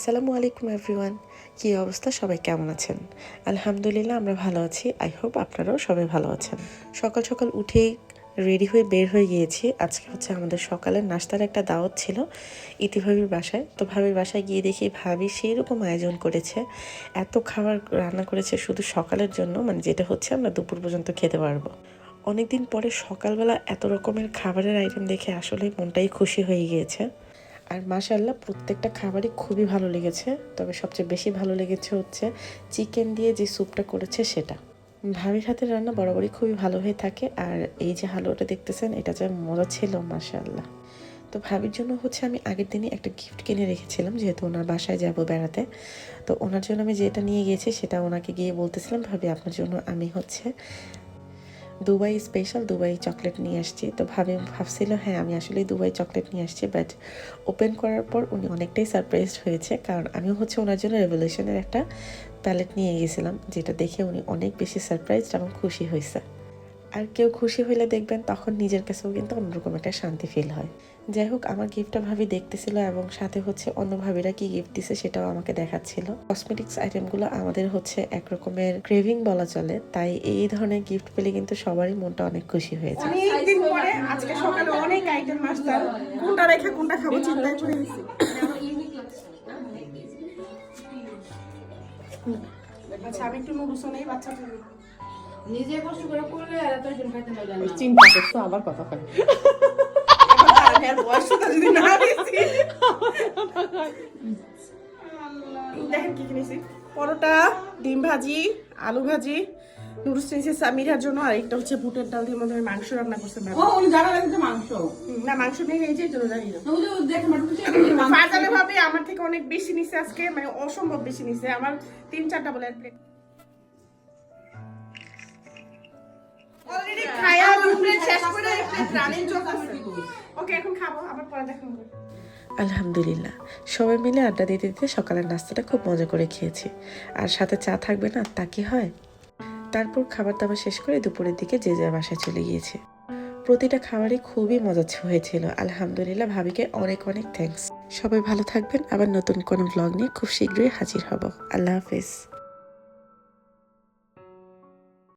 আসসালামু আলাইকুম এভরিওয়ান। কী অবস্থা? সবাই কেমন আছেন? আলহামদুলিল্লাহ, আমরা ভালো আছি। আই হোপ আপনারাও সবাই ভালো আছেন। সকাল সকাল উঠেই রেডি হয়ে বের হয়ে গিয়েছি। আজকে হচ্ছে আমাদের সকালের নাস্তার একটা দাওয়াত ছিল ইতিভাবির বাসায়। তো ভাবির বাসায় গিয়ে দেখি ভাবি সেই রকম আয়োজন করেছে, এত খাবার রান্না করেছে শুধু সকালের জন্য মানে যেটা হচ্ছে আমরা দুপুর পর্যন্ত খেতে পারব। অনেকদিন পরে সকালবেলা এত রকমের খাবারের আইটেম দেখে আসলে মনটাই খুশি হয়ে গিয়েছে। আর মাশাল্লাহ প্রত্যেকটা খাবারই খুবই ভালো লেগেছে। তবে সবচেয়ে বেশি ভালো লেগেছে হচ্ছে চিকেন দিয়ে যে স্যুপটা করেছে সেটা। ভাবির হাতের রান্না বরাবরই খুবই ভালো হয়ে থাকে। আর এই যে হালুয়াটা দেখতেছেন, এটা যে মজা ছিল মাশাল্লাহ তো ভাবির জন্য হচ্ছে আমি আগের দিনই একটা গিফট কিনে রেখেছিলাম, যেহেতু ওনার বাসায় যাব বেড়াতে। তো ওনার জন্য আমি যেটা নিয়ে গিয়েছি সেটা ওনাকে গিয়ে বলতেছিলাম, ভাবি, আপনার জন্য আমি হচ্ছে দুবাই স্পেশাল দুবাই চকলেট নিয়ে আসছি। তো ভাবে, ভাবছিল হ্যাঁ আমি আসলে দুবাই চকলেট নিয়ে আসছি বাট ওপেন করার পর উনি অনেকটাই সারপ্রাইজড হয়েছে, কারণ আমিও হচ্ছে ওনার জন্য রেভলিউশনের একটা প্যালেট নিয়ে গেছিলাম, যেটা দেখে উনি অনেক বেশি সারপ্রাইজড এবং খুশি হয়েছে। আর কেউ খুশি হইলে দেখবেন, তখন নিজের কাছেও কিন্তু অন্যরকম একটা শান্তি ফিল হয়। যাই হোক আমার গিফটটা ভাবি দেখতেছিল এবং সাথে হচ্ছে অন্য ভাবিরা কি গিফট দিছে সেটাও আমাকে দেখাচ্ছিল। কসমেটিক্স আইটেমগুলো আমাদের হচ্ছে এক রকমের ক্রেভিং বলা চলে তাই এই ধরনের গিফট পেলে কিন্তু সবারই মনটা অনেক খুশি হয়ে যায়। অনেকদিন পরে আজকে সকালে অনেক আইটেম নাস্তার কোনটা রেখে কোনটা খাব চিন্তায় করে দিচ্ছি আচ্ছা আমি একটু নুডলস নেই বাচ্চা নিজে কষ্ট করে করলে আর এত জন খাইতে না চিন্তা করছ আবার কথা কয়। আর বয়সটা যদি না দিয়েছি দেখেন কি কিনেছি। পরোটা ডিম ভাজি আলু ভাজি নুডলস নিয়েছি সামিরার জন্য আর একটা হচ্ছে বুটের ডাল দিয়ে হয় মাংস রান্না করছে ও উনি জানা লাগছে মাংস। না মাংস নেই এই যে এই জন্য জানি না। ভাবে আমার থেকে অনেক বেশি নিছে আজকে মানে অসম্ভব বেশি নিছে। আমার তিন চারটা বলে প্লেট আলহামদুলিল্লাহ। সবাই মিলে আড্ডা দিতে দিতে সকালের নাস্তাটা খুব মজা করে খেয়েছি। আর সাথে চা থাকবে না, তা কি হয়? তারপর খাবার দাবার শেষ করে দুপুরের দিকে যে যার বাসায় চলে গিয়েছে। প্রতিটা খাবারই খুবই মজা হয়েছিল। আলহামদুলিল্লাহ ভাবিকে অনেক অনেক থ্যাঙ্কস সবাই ভালো থাকবেন। আবার নতুন কোনো ব্লগ নিয়ে খুব শীঘ্রই হাজির হব। আল্লাহ হাফিজ।